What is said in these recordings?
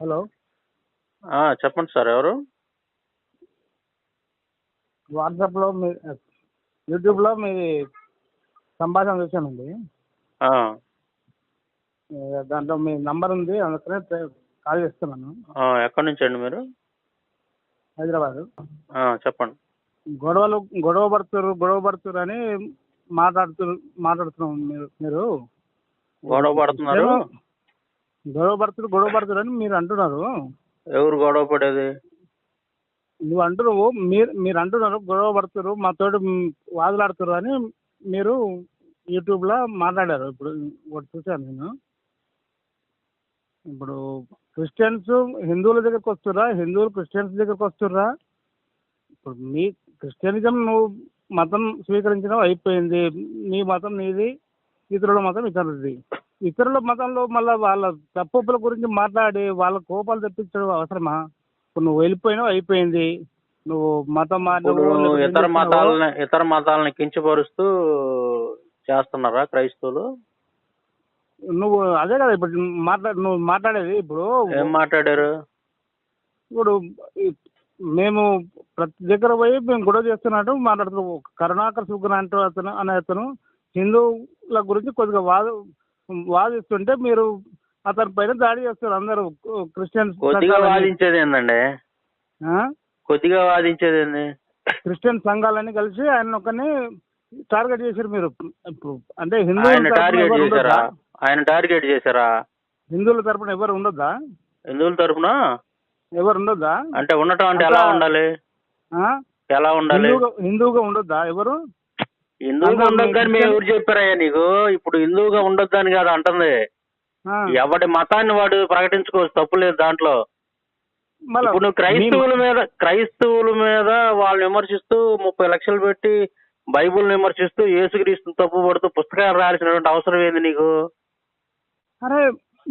Hello. చెప్పండి sir ఎవరు? వాట్సాప్లో మీ యూట్యూబ్లో మీ సంభాషణ చూశానండి. ఏ, దాంట్లో మీ నంబర్ ఉంది అందుకనే కాల్ చేస్తున్నాను. ఎక్కడి నుంచి అండి మీరు? హైదరాబాద్. చెప్పండి. గొడవలు గొడవ పడుతురు గొడవ పడుతురు అని మాట్లాడుతు మాట్లాడుతున్నాం మీరు మీరు. గొడవ పడుతున్నారు? గొడవ పడుతురు గొడవ పడుతురు అని మీరు అంటున్నారు. ఎవరు గొడవ పడేది? నువ్వు అంటున్నావు మీరు మీరు అంటున్నారు గొడవ పడుతురు మాతోటి వాదులాడుతురు అని మీరు యూట్యూబ్లో మాట్లాడారు. ఇప్పుడు ఒకటి చూశాను నేను. ఇప్పుడు క్రిస్టియన్స్ హిందువుల దగ్గరకు వస్తుర్రా? హిందువులు క్రిస్టియన్స్ దగ్గరకు వస్తుర్రా? ఇప్పుడు మీ క్రిస్టియనిజం నువ్వు మతం స్వీకరించడం అయిపోయింది. నీ మతం నీది ఇతరుల మతం ఇతరులది. ఇతరుల మతంలో మళ్ళీ వాళ్ళ తప్పుల గురించి మాట్లాడి వాళ్ళ కోపాలు తెప్పించడం అవసరమా? ఇప్పుడు నువ్వు వెళ్ళిపోయినావు అయిపోయింది. నువ్వు మతం మారినావు, ఇతర మతాలని ఇతర మతాలని కించపరుస్తూ చేస్తున్నారా క్రైస్తవులు? నువ్వు అదే కదా ఇప్పుడు మాట్లా నువ్వు మాట్లాడేది ఇప్పుడు ఏం మాట్లాడారు? ఇప్పుడు మేము ప్రతి దగ్గర పోయి మేము గొడవ చేస్తున్నట్టు మాట్లాడుతున్నాం. కరుణాకర్ సుగ్న అంటూ అతను అనే అతను హిందువుల గురించి కొద్దిగా వాద వాదిస్తుంటే మీరు అతని పైన దాడి చేస్తారు అందరూ క్రిస్టియన్స్ కొద్దిగా. వాదించేది ఏందండి? ఆ? కొద్దిగా వాదించేది ఏంది? క్రిస్టియన్ సంఘాలన్నీ కలిసి ఆయన ఒకరిని టార్గెట్ చేశారు మీరు. అంటే హిందువుల టార్గెట్ చేశారా? ఆయన టార్గెట్ చేశారా? హిందువుల తరపున ఎవరు ఉండొద్దా? హిందువుల తరపున? ఎవరు ఉండొద్దా? అంటే ఉండటం అంటే ఎలా ఉండాలి? ఎలా ఉండాలి? హిందువుగా ఉండొద్దా ఎవరు? హిందువుగా ఉండొద్దని మేము ఎవరు చెప్పారయ్యా నీకు. ఇప్పుడు హిందువుగా ఉండొద్దని కాదు అంటుంది. ఎవడి మతాన్ని వాడు ప్రకటించుకోవచ్చు తప్పు లేదు దాంట్లో. ఇప్పుడు నువ్వు క్రైస్తవుల మీద క్రైస్తవుల మీద వాళ్ళని విమర్శిస్తూ ముప్పై లక్షలు పెట్టి బైబుల్ని విమర్శిస్తూ యేసుక్రీస్తుని తప్పు పడుతూ పుస్తకాలు రాయాల్సినటువంటి అవసరం ఏంది నీకు? అరే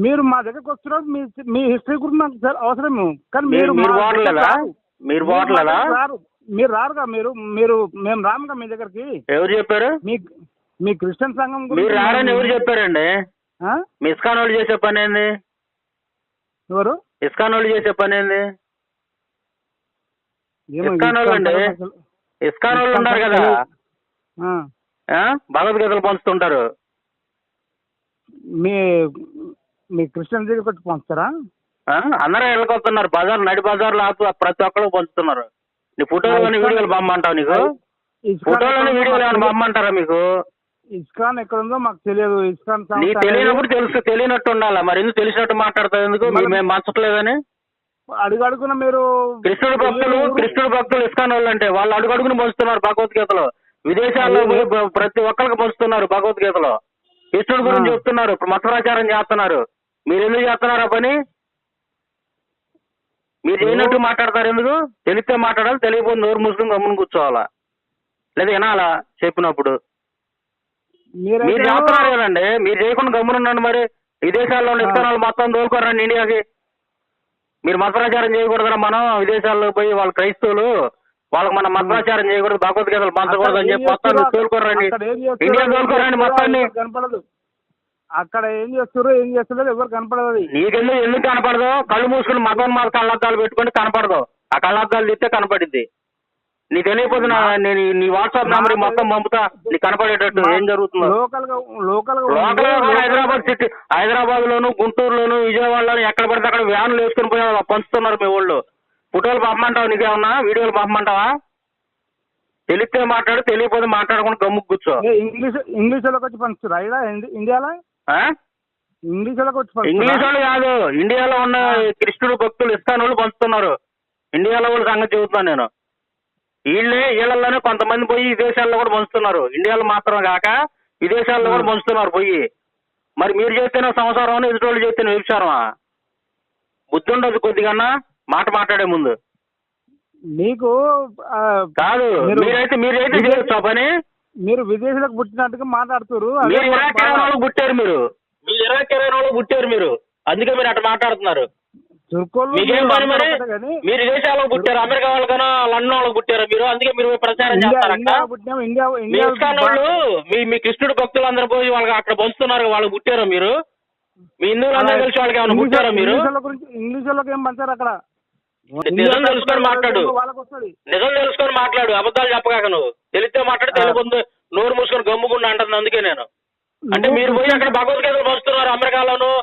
మీరు మా దగ్గరకు వస్తున్నారు మీ మీ హిస్టరీ గురించి నాకు అవసరము కానీ మీరు మీరు రారు. మీరు మీరు మీరు రారుగా మీరు మీరు మేము రాముగా మీ దగ్గరికి. ఎవరు చెప్పారు? మీ మీ క్రిస్టియన్ సంఘం మీరు రారని ఎవరు చెప్పారండి? ఆ? మీ ఇస్కాన్ వాళ్ళు చేసే పని ఏంది? ఎవరు? ఇస్కాన్ వాళ్ళు చేసే పని ఏంది? ఇస్కాన్ వాళ్ళు అండి. ఇస్కాన్ వాళ్ళు ఉన్నారు కదా? భగవద్గీతలు పంచుతుంటారు. మీ మీ క్రిస్టియన్ దగ్గరికి వచ్చి పంచుతారా? అందరూ వెళ్ళకొస్తున్నారు బజార్ నడి బజార్లో ఆపు ప్రతి ఒక్కరు పంచుతున్నారు. నీ ఫోటోలోని వీడియోలు పంపమంటావు నీకు? ఎక్కడ వీడియోలు ఏమైనా పంపమంటారా మీకు? ఇస్కాన్ ఎక్కడ ఉందో మాకు తెలియదు. ఇస్కాన్ నీకు తెలియనప్పుడు తెలుసు తెలియనట్టు ఉండాలా? మరి ఎందుకు తెలిసినట్టు మాట్లాడతావు ఎందుకు? మేము పంచట్లేదని అడుగడుగున మీరు కృష్ణుడు భక్తులు కృష్ణుడు భక్తులు ఇస్కాన్ వాళ్ళు అంటే వాళ్ళు అడుగడుగును పంచుతున్నారు భగవద్గీతలో విదేశాల్లో ప్రతి ఒక్కరికి పంచుతున్నారు భగవద్గీతలో కృష్ణుడు గురించి. చెప్తున్నారు ఇప్పుడు మత ప్రచారం చేస్తున్నారు. మీరు ఎందుకు చేస్తున్నారు పని? మీరు చేయనట్టు మాట్లాడతారు ఎందుకు? తెలిస్తే మాట్లాడాలి తెలియకపోతే నోరు మూసుకుని గమ్మున కూర్చోవాలా? లేదా వినాలా చెప్పినప్పుడు? మీరు చేస్తున్నారు కదండి మీరు చేయకుండా గమ్మున ఉండండి మరి. విదేశాల్లో ఉన్న వాళ్ళు మొత్తం తోలుకోరండి ఇండియాకి. మీరు మత ప్రచారం చేయకూడదు మనం విదేశాల్లో పోయి వాళ్ళ క్రైస్తవులు వాళ్ళకి మనం మత ప్రచారం చేయకూడదు భగవద్గీతలు పంచకూడదు అని చెప్పి మొత్తాన్ని తోలుకోరండి ఇండియా తోలుకోరండి మొత్తాన్ని. అక్కడ ఏం చేస్తారో ఏం చేస్తారో ఎవరు కనపడదు నీకెందుకు ఎందుకు కనపడదు? కళ్ళు మూసుకుని మతం మాత కళ్ళద్దాలు పెట్టుకుంటే కనపడదు. ఆ కళ్ళద్దాలు తీస్తే కనపడిద్ది. నీ తెలియకపోతే నా- నేను నీ వాట్సాప్ నెంబర్ మొత్తం పంపుతా నీకు కనపడేటట్టు ఏం జరుగుతుందో. లోకల్గా లోకల్ హైదరాబాద్ సిటీ హైదరాబాద్ లోను గుంటూరులోను విజయవాడలోను ఎక్కడ పడితే అక్కడ వ్యాన్లు వేసుకుని పోయి పంచుతున్నారు మీ వాళ్ళు ఫోటోలు పంపమంటావా? నీకేమన్నా వీడియోలు పంపమంటావా? తెలిస్తే మాట్లాడు తెలియకపోతే మాట్లాడకుండా గమ్ముకు కూర్చో. ఇంగ్లీష్ ఇంగ్లీష్ వాళ్ళకి వచ్చి పంచుతారా ఇక్కడ ఇండియాలో? ఇంగ్లీష్ వాళ్ళకి వచ్చి ఇంగ్లీష్ పంచుతారా వాళ్ళు కాదు. ఇండియాలో ఉన్న కృష్ణుడు భక్తులు ఇస్కాన్ వాళ్ళు పంచుతున్నారు. ఇండియాలో వాళ్ళ సంగతి చెబుతున్నాను నేను. వీళ్ళే వీళ్ళలోనే కొంతమంది పోయి విదేశాల్లో కూడా పంచుతున్నారు. ఇండియాలో మాత్రం కాక విదేశాల్లో కూడా పంచుతున్నారు పోయి. మరి మీరు చేస్తేనే సంసారం ఎదుటి వాళ్ళు చేస్తేనే వ్యభిచారమా బుద్ధి ఉండదు కొద్దిగా మాట మాట్లాడే ముందు. మీకు కాదు. మీరు- మీరైతే మీరైతే చేయొచ్చు పని. మీరు విదేశీలకు పుట్టినట్టుగా మాట్లాడుతారు అదే మీరు ఇరాక్ బాగా- ఇరాన్ వాళ్ళు పుట్టారు మీరు. మీరు ఇరాక్ ఇరాన్ వాళ్ళు పుట్టారు మీరు. అందుకే మీరు అట్లా మాట్లాడుతున్నారు. మీకేం మీరు పని మరి? అందరూ ఒకటే కానీ మీరు దేశాల్లో పుట్టారు. అమెరికా వాళ్ళకన్నా లండన్ వాళ్ళకి పుట్టారు మీరు. అందుకే మీరు ప్రచారం చేస్తారంట ఇండియా మీ ఇస్కాన్ వాళ్ళు మీ మీ కృష్ణుడు భక్తులు అందరూ పోయి వాళ్ళకి అక్కడ పంచుతున్నారు వాళ్ళకి పుట్టారు మీరు? మీ హిందువులందరూ కలిసి వాళ్ళకి ఏమైనా పుట్టారా మీరు? వాళ్ళ ఇంగ్లీష్ వాళ్ళకి ఏం పంచారు అక్కడ? నిజం తెలుసుకొని మాట్లాడు. నిజం తెలుసుకొని మాట్లాడు. అబద్ధాలు చెప్పగాక నువ్వు. తెలిస్తే మాట్లాడు తెలియకుండా నోరు మూసుకొని గమ్ముకుండా అంటుంది అందుకే నేను. అంటే మీరు పోయి అక్కడ భగవద్గీతలు పంచుతున్నారు అమెరికాలోను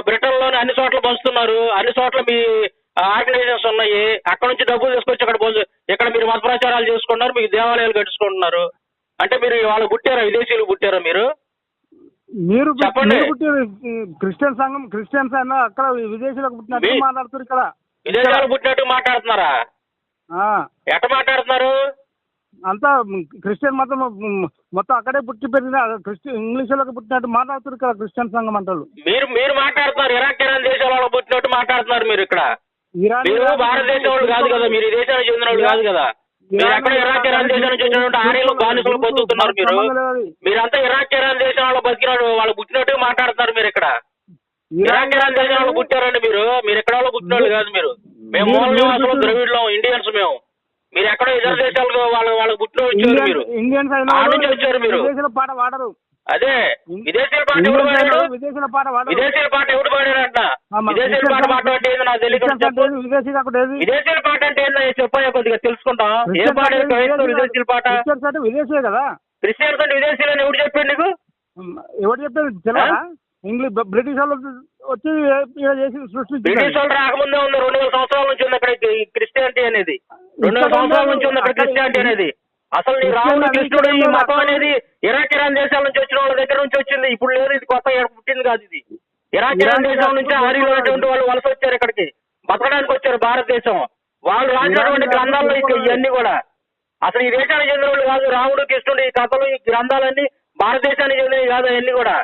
బ్రిటన్ లోను అన్ని చోట్ల పంచుతున్నారు అన్ని చోట్ల మీ ఆర్గనైజేషన్స్ ఉన్నాయి. అక్కడ నుంచి డబ్బులు తీసుకొచ్చి ఇక్కడ పంచు- ఇక్కడ మీరు మత ప్రచారాలు చేసుకుంటున్నారు మీకు దేవాలయాలు కట్టించుకుంటున్నారు. అంటే మీరు వాళ్ళు పుట్టారా? విదేశీయులు పుట్టారా మీరు? మీరు చెప్పండి. క్రిస్టియన్ సంఘం క్రిస్టియన్స్ అయినా అక్కడ విదేశీయులకు పుట్టినట్టు మీ- మాట్లాడుతారు ఇక్కడ. విదేశాలు పుట్టినట్టు మాట్లాడుతున్నారా? ఆ, ఎట్ట మాట్లాడుతున్నారు? అంతా క్రిస్టియన్ మతం మొత్తం అక్కడే పుట్టి పెరిగిన క్రిస్టియన్ ఇంగ్లీష్ వాళ్ళకి పుట్టినట్టు మాట్లాడుతారు ఇక్కడ క్రిస్టియన్ సంఘం అంటారు మీరు మీరు మాట్లాడుతున్నారు. ఇరాక్ ఇరాన్ దేశాల వాళ్ళు పుట్టినట్టు మాట్లాడుతున్నారు మీరు ఇక్కడ. మీరు భారతదేశం వాళ్ళు కాదు కదా మీరు దేశానికి చెందిన వాళ్ళు కాదు కదా. మీరు ఎక్కడ ఇరాక్ ఇరాన్ దేశం నుంచి వచ్చినటువంటి ఆర్యలు బానిసలు బతుకుతున్నారు మీరు. మీరంతా ఇరాక్ ఇరాన్ దేశం వాళ్ళు బతికినాడు వాళ్ళు పుట్టినట్టు మాట్లాడుతున్నారు మీరు ఇక్కడ. ఇరాక్ వాళ్ళు పుట్టారండి మీరు? మీరు ఎక్కడ వాళ్ళు పుట్టినోళ్ళు కాదు మీరు. మేము మూల నివాసులు ద్రవిడ్లం ఇండియన్స్ మేము. మీరు ఎక్కడో ఇతర దేశాలకు వాళ్ళు వాళ్ళకి పుట్టిన వచ్చారు మీరు. ఇండియన్స్ నుంచి వచ్చారు మీరు. విదేశీల పాట వాడరు అదే విదేశీయుల పాట ఎవడు పాడాడు విదేశీల పాట వాడరు విదేశీయుల పాట ఎవడు పాడాడంట ఆ, మరి విదేశీయుల పాట క్రిస్టియన్స్ మాట్లాడితే ఏందో నాకు తెలియదు. అంటే పాట అంటే ఏందో చెప్పయ్యా కొద్దిగా తెలుసుకుంటాం. ఏం పాడారు అంటే క్రైస్తవ విదేశీ విదేశీయుల పాట? అంటే విదేశీయే కదా. క్రిస్టియన్స్ అంటే విదేశీయులని ఎవడు చెప్పాడు నీకు? ఎవరు చెప్పారు? తెలియదా ఇంగ్లీష్ బ్రిటిష్ వాళ్ళు వచ్చి చేసి సృష్టించారు? బ్రిటిష్ వాళ్ళు రాకముందే ఉంది రెండు వేల సంవత్సరాల నుంచి ఉంది అక్కడ ఈ క్రిస్టియానిటీ అనేది. రెండు వేల సంవత్సరాల నుంచి ఉంది అక్కడ క్రిస్టియానిటీ అనేది. అసలు నీ రాముడు కృష్ణుడు ఈ మతం అనేది ఇరాక్ ఇరాన్ దేశాల నుంచి వచ్చిన వాళ్ళ దగ్గర నుంచి వచ్చింది. ఇప్పుడు లేదు ఇది కొత్త పుట్టింది కాదు ఇది. ఇరాక్ ఇరాన్ దేశం నుంచి ఆర్యులు అనేటువంటి వాళ్ళు వలస వచ్చారు ఇక్కడికి. బతకడానికి వచ్చారు భారతదేశం. వాళ్ళు రాసినటువంటి గ్రంథాల్లో ఇక ఇవన్నీ కూడా. అసలు ఈ దేశానికి చెందిన వాళ్ళు కాదు రాముడు కృష్ణుడు ఈ కథలు ఈ గ్రంథాలన్నీ భారతదేశానికి చెందినవి కాదు అవన్నీ కూడా.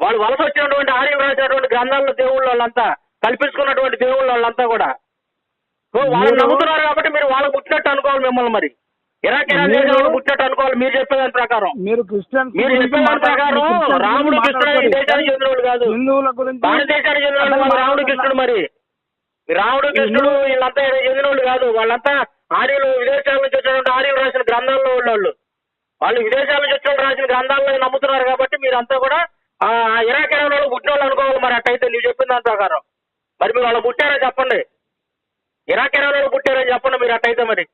వాళ్ళు వలస వచ్చినటువంటి ఆర్యం రాసినటువంటి గ్రంథాల్లో దేవుళ్ళు వాళ్ళంతా కల్పించుకున్నటువంటి దేవుళ్ళు వాళ్ళంతా కూడా. వాళ్ళు నమ్ముతున్నారు కాబట్టి మీరు వాళ్ళకు పుట్టినట్టు అనుకోవాలి మిమ్మల్ని మరి. ఇరాక్ ఇరాన్ మీరు- దేశం వాళ్ళు పుట్టినట్టు అనుకోవాలి. మీరు చెప్పేదాని ప్రకారం. మీరు క్రిస్టియన్స్ మీరు చెప్పేదాని. ప్రకారం రాముడు కృష్ణుడు. దేశానికి చెందిన వాళ్ళు కాదు. హిందువుల గురించి భారతదేశానికి చెందిన వాళ్ళు కాదు రాముడు కృష్ణుడు మరి. రాముడు కృష్ణుడు వీళ్ళంతా ఈడ చెందిన వాళ్ళు కాదు. వాళ్ళంతా ఆర్యులు విదేశాల నుంచి వచ్చినటువంటి ఆర్యులు రాసిన గ్రంథాల్లో ఉన్న వాళ్ళు వాళ్ళు విదేశాల నుంచి వచ్చిన రాసిన గ్రంథాల్లో నమ్ముతున్నారు కాబట్టి మీరంతా కూడా ఇరాక్ ఇరాన్ వాళ్ళు పుట్టిన వాళ్ళు అనుకోవాలి మరి అట్టయితే నువ్వు చెప్పిన దాని ప్రకారం. మరి మీరు వాళ్ళు పుట్టారో చెప్పండి. ఇరాక్ ఇరాన్ వాళ్ళు పుట్టారని చెప్పండి మీరు అట్టయితే మరి.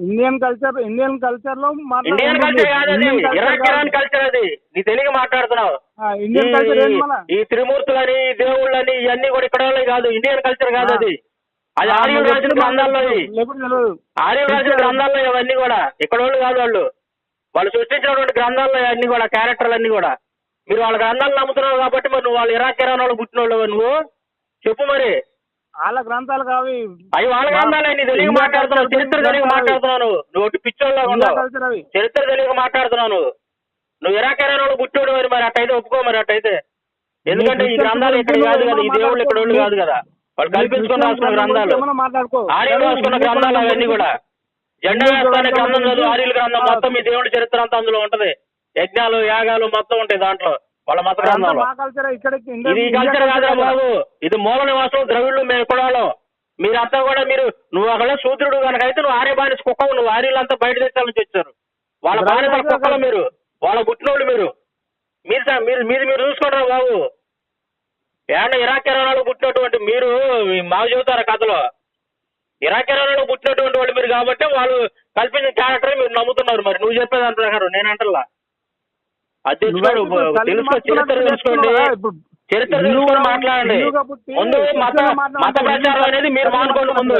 ఇండియన్ కల్చర్ ఇండియన్ కల్చర్లో ఇండియన్ కల్చర్ కాదు అది Indian culture Iraq Iran. Culture అది. నీ తెలుగు మాట్లాడుతున్నావు. ఇండియన్ కల్చర్ ఈ- ఈ త్రిమూర్తులని ఈ దేవుళ్ళని ఇవన్నీ కూడా ఇక్కడ కాదు. ఇండియన్ కల్చర్ కాదు అది. అది ఆ, ఆర్యులు మరి రాసిన ఎప్పుడు గ్రంథాల్లో. ఆర్యులు రాసిన గ్రంథాల్లో ఇవన్నీ కూడా. ఇక్కడ వాళ్ళు కాదు వాళ్ళు. వాళ్ళు సృష్టించినటువంటి గ్రంథాల్లో ఇవన్నీ కూడా క్యారెక్టర్లు అన్ని కూడా. మీరు వాళ్ళ గ్రంథాలు నమ్ముతున్నావు కాబట్టి మరి నువ్వు వాళ్ళు ఇరాక్ ఇరాన్ వాళ్ళు పుట్టిన వాళ్ళు నువ్వు? చెప్పు మరి. వాళ్ళ గ్రంథాలు కావి. అవి వాళ్ళ గ్రంథాలే నీ ఇండియన్ మాట్లాడుతున్నావు చరిత్ర తెలియ గ్రంథాలు. మాట్లాడుతున్నావు నువ్వు. ఒకటి ఉన్నావు. అవి. చరిత్ర తెలియక మాట్లాడుతున్నావు నువ్వు. నువ్వు ఇరాక్ ఇరాన్ వాళ్ళు పుట్టాడు మరి మరి అట్టయితే ఒప్పుకో మరి అట్టయితే. ఎందుకంటే ఈ గ్రంథాలు ఇక్కడ కాదు కదా ఈ దేవుళ్ళు ఇక్కడ వాళ్ళు కాదు కదా. వాళ్ళు కల్పించుకొని రాసుకున్న గ్రంథాలు. ఆర్యులు రాసుకున్న గ్రంథాలు అవన్నీ కూడా. జెండా వేస్తానే గ్రంథం చదువు ఆర్యుల గ్రంథం మొత్తం మీ దేవుడి చరిత్ర అంతా అందులో ఉంటది. యజ్ఞాలు యాగాలు మొత్తం ఉంటాయి దాంట్లో వాళ్ళ మత గ్రంథంలో. ఇది కల్చర్ కాదురా బాబు. ఇది మూల నివాసం ద్రవిడులు మేము ఎక్కడాలో మీరంతా కూడా మీరు నువ్వు ఒకళ్ళ శూద్రుడు కనుక అయితే నువ్వు ఆర్య బానిస కుక్కవు నువ్వు ఆర్యులంతా బయట దేశాల నుంచి వచ్చారు. వాళ్ళ బానిసల కుక్కలు మీరు వాళ్ళ పుట్టినోళ్ళు మీరు. మీరు మీరు మీరు మీరు చూసుకోండి బాబు. ఏమన్నా ఇరాక్ ఇరానాలు పుట్టినటువంటి మీరు మాకు చెబుతారా కథలో? ఇరాక్ ఇరానాలు పుట్టినటువంటి వాళ్ళు మీరు కాబట్టి వాళ్ళు కల్పించిన క్యారెక్టర్ మీరు నమ్ముతున్నారు మరి. నువ్వు చెప్పేదాని ప్రకారం నేను అంటల్లా. తెలుసుకో చరిత్ర తెలుసుకోండి. చరిత్ర తెలుసుకొని మాట్లాడండి. ముందు మత మత ప్రచారం అనేది మీరు మానుకోండి ముందు.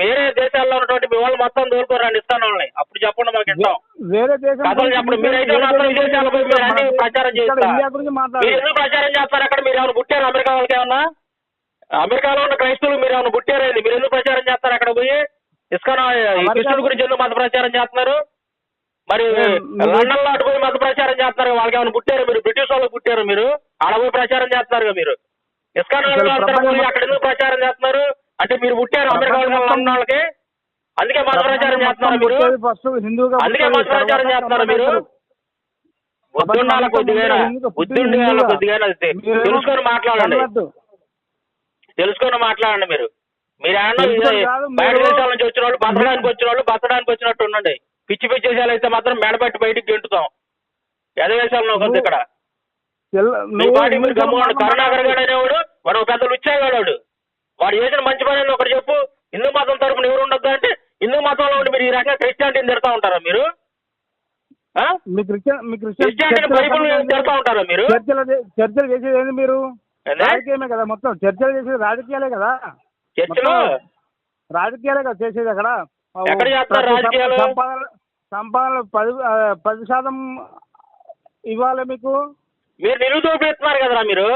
వేరే దేశాల్లో ఉన్నటువంటి మీ వాళ్ళు మొత్తం దూరుకోరండి ఇస్తాను వాళ్ళని. అప్పుడు చెప్పండి మాకు ఇస్తాం వేరే కథలు చెప్పండి. మీరైతే మాత్రం విదేశాలకు పోయి మీరు అన్ని ప్రచారం ఇక్కడ చేస్తా ఇండియా గురించి మీరు ఎందుకు ప్రచారం చేస్తారు? అక్కడ మీరు ఏమైనా పుట్టారు అమెరికా వాళ్ళకి ఏమన్నా? అమెరికాలో ఉన్న క్రైస్తవులు మీరు ఏమైనా పుట్టారేంది మీరు ఎందుకు ప్రచారం చేస్తారు అక్కడ పోయి? ఇస్కాన్ కృష్ణుడి గురించి ఎందుకు మత ప్రచారం చేస్తున్నారు? మరి లండన్లో అటు పోయి మత ప్రచారం చేస్తున్నారు వాళ్ళకి ఏమైనా పుట్టారు మీరు? బ్రిటిష్ వాళ్ళకి పుట్టారు మీరు? పోయి ప్రచారం చేస్తున్నారు మీరు? ఇస్కాన్ అక్కడ ఎందుకు ప్రచారం చేస్తున్నారు? అంటే మీరు పుట్టారు అమెరికా వాళ్ళకి అందుకే మత ప్రచారం చేస్తున్నారు మీరు. అందుకే మత ప్రచారం చేస్తున్నారు మీరు. బుద్ధుండాల కొద్దిగా బుద్ధుండి వాళ్ళ కొద్దిగా తెలుసుకొని మాట్లాడండి. తెలుసుకొని మాట్లాడండి మీరు. మీరు ఏమన్నా బయట దేశాల నుంచి వచ్చిన వాళ్ళు బతకడానికి వచ్చిన వాళ్ళు బతకడానికి వచ్చినట్టు ఉండండి. పిచ్చి పిచ్చి దేశాలు అయితే మాత్రం మెడబెట్టి బయటికి గెంటుతాం. ఎదవేశాలను కొంత ఇక్కడ. కరుణాకర్ గారు అనేవాడు వాడు ఒక పెద్ద లుచ్చాగాడు వాడు చేసిన మంచి పని ఏందో ఒకటి చెప్పు. హిందూ మతం తరపున ఎవరు ఉండొద్దు అంటే హిందూ మతంలో ఉండి మీరు ఈ రకంగా క్రిస్టియానిటీని తిడతా ఉంటారా మీరు? క్రిస్టియానిటీ బైబుల్ తిడతా ఉంటారా మీరు? చర్చలు చేసేది మీరు? రాజకీయమే కదా మొత్తం. చర్చలు చేసేది రాజకీయాలే కదా. చర్చలు? రాజకీయాలే కదా చేసేది అక్కడ. ఎక్కడ ప్రతి రాజకీయాలు? సంపాదన సంపాదన పది పది శాతం ఇవ్వాలి మీకు మీరు నిలువు దోపిడీ ఇస్తున్నారు కదరా మీరు?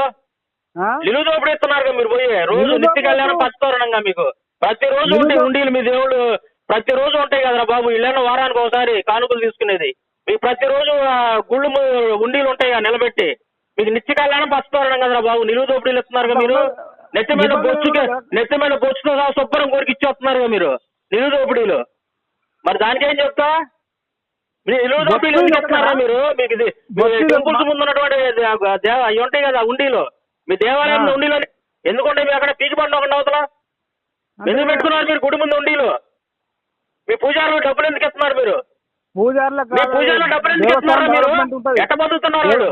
నిలువు దోపిడీ ఇస్తున్నారు కదా మీరు పోయి రోజు నిత్య కళ్యాణం? పచ్చతోరణంగా మీకు ప్రతిరోజు నిలువు ఉంటాయి? ఉండీలు మీ దేవుళ్ళు ప్రతిరోజు ఉంటాయి కదరా బాబు ఇళ్ళను వారానికి ఒకసారి కానుకలు తీసుకునేది మీకు ప్రతిరోజు గుళ్ళు ఉండీలు ఉంటాయి కదా నిలబెట్టి మీకు నిత్య కళ్యాణం పచ్చతోరణం కదరా బాబు నిలువు దోపిడీలు ఇస్తున్నారు కదా మీరు నెత్తి మీద నిబంధనలు బొచ్చుకి కదా. నెత్తి మీద బొచ్చుతో శుభ్రం కోరికి ఇచ్చేస్తున్నారు కదా మీరు నిలువు దోపిడీలు. మరి దానికి ఏం చెప్తా మీరు నిలువు దోపిడీలు ఇస్తున్నారా మీరు? మీకు ఇది టెంపుల్స్ ముందు ఉన్నటువంటి అవి ఉంటాయి కదా ఉండీలు. మీ దేవాలయం. ఉండీలు ఎందుకుంటే మీరు అక్కడ పీకి పండు ఒకటి అవతల? ఎందుకు పెట్టుకున్నారు మీరు గుడి ముందు ఉండీలు? మీ పూజారులు డబ్బులు ఎందుకు ఇస్తున్నారు మీరు? పూజార్ల పూజారులు డబ్బులు ఎందుకు ఇస్తున్నారా మీరు? ఎట్ట బతుకుతున్నారు వాళ్ళు?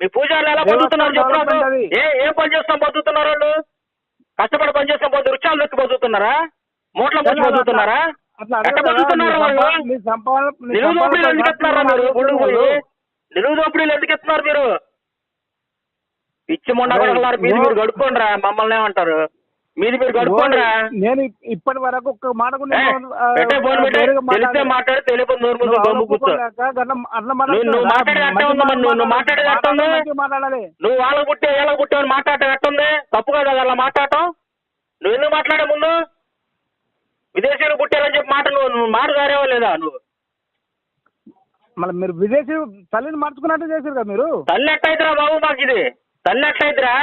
మీ పూజారులు ఎలా బతుకుతున్నారు అది. ఏ ఏం పని చేస్తాం బతుకుతున్నారు వాళ్ళు? కష్టపడి పని చేస్తాం పోతే వృక్షాలు దొరికి బతుకుతున్నారా? మూట్ల బతుకుతున్నారా వాళ్ళు? సంపాదన మీ నిలువు దోపిడీలు ఎందుకు ఇస్తున్నారా మీరు? గుళ్ళు పోయి నిలువు దోపిడీలు ఎందుకు మీరు? పిచ్చి మొండ కొడగలారు మీది మీరు గడుపుకోండి రా మమ్మల్ని ఏమంటారు? మీది మీరు గడుపుకోండి రా నేను ఇప్పటి వరకు ఒక్క మాట తెలిస్తే. మాట్లాడి తెలియకపోతే నోరు మూసుకొని నువ్వు గమ్ము కూర్చో. నువ్వు- మరి? నువ్వు- మాట్లాడేది మాట్లాడాలి నువ్వు వాళ్ళకు పుట్టే వీళ్ళకి పుట్టే మాట్లాడటం ఎట్టుంది? తప్పు కదా అలా మాట్లాడటం? నువ్వు ఎందుకు మాట్లాడే ముందు? విదేశీయులు పుట్టారని చెప్పి మాట నువ్వు నువ్వు మాట దారేవా లేదా నువ్వు? మళ్ళీ మీరు విదేశీ తల్లిని మార్చుకున్నట్టు చేశారు కదా మీరు? తల్లి ఎట్టయితరా బాబు మాకు ఇది? తల్లి ఎట్టయితరా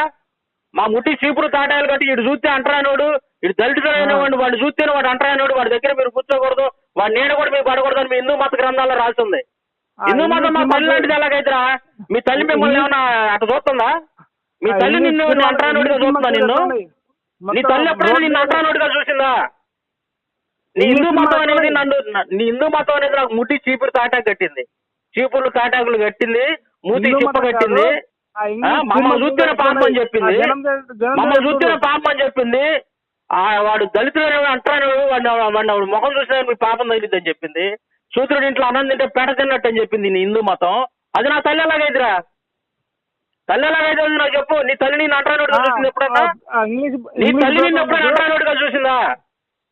మా ముట్టి చీపురు తాటాలు కట్టి ఇటు చూస్తే అంటరానోడు ఇటు దళితుడైన వాడు వాడు చూస్తే వాడు అంటరానోడు వాడి దగ్గర మీరు కూర్చోకూడదు. వాడి నేను కూడా మీరు పడకూడదు అని మీ హిందూ మత గ్రంథాల్లో రాసింది ఆ, హిందూ మతం మా తల్లి లాంటిది ఎలాగైతరా? మీ తల్లి మిమ్మల్ని ఏమన్నా అట చూస్తుందా? మీ తల్లి నిన్ను అంటరానోడిగా చూస్తుందా నిన్ను? నీ తల్లి ఎప్పుడైనా నిన్ను అంటరానోడిగా చూసిందా? నీ హిందూ మతం అనేది నన్ను నీ హిందూ మతం అనేది నాకు ముట్టి చీపురు తాటాకు కట్టింది. చీపుర్లు తాటాకులు కట్టింది మూతి చిప్ప కట్టింది. మమ్మల్ని చూస్తేనే పాపం అని చెప్పింది. మమ్మల్ని చూస్తేనే పాపం అని చెప్పింది. ఆ వాడు దళితుడు అంటాను వాడు ముఖం చూసినా మీ పాపం తగిలిద్ది అని చెప్పింది. సూత్రుడు ఇంట్లో అన్నం తింటే పెడ తిన్నట్టు అని చెప్పింది నీ హిందూ మతం. అది నా తల్లి ఎలాగైతురా తల్లి ఎలాగైతే నాకు చెప్పు. నీ తల్లి నేను అంటానోడుగా చూసింది ఎప్పుడన్నా? నీ తల్లి నిన్ను ఎప్పుడైనా అంటానోడుగా చూసిందా?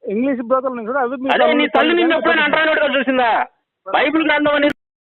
ఇంగ్లీష్ బ్రోకర్లు కూడా అవి మీ అదే నీ తల్లి- నిన్ను ఎప్పుడైనా చూసిందా? బైబిల్ గ్రంథం అనేది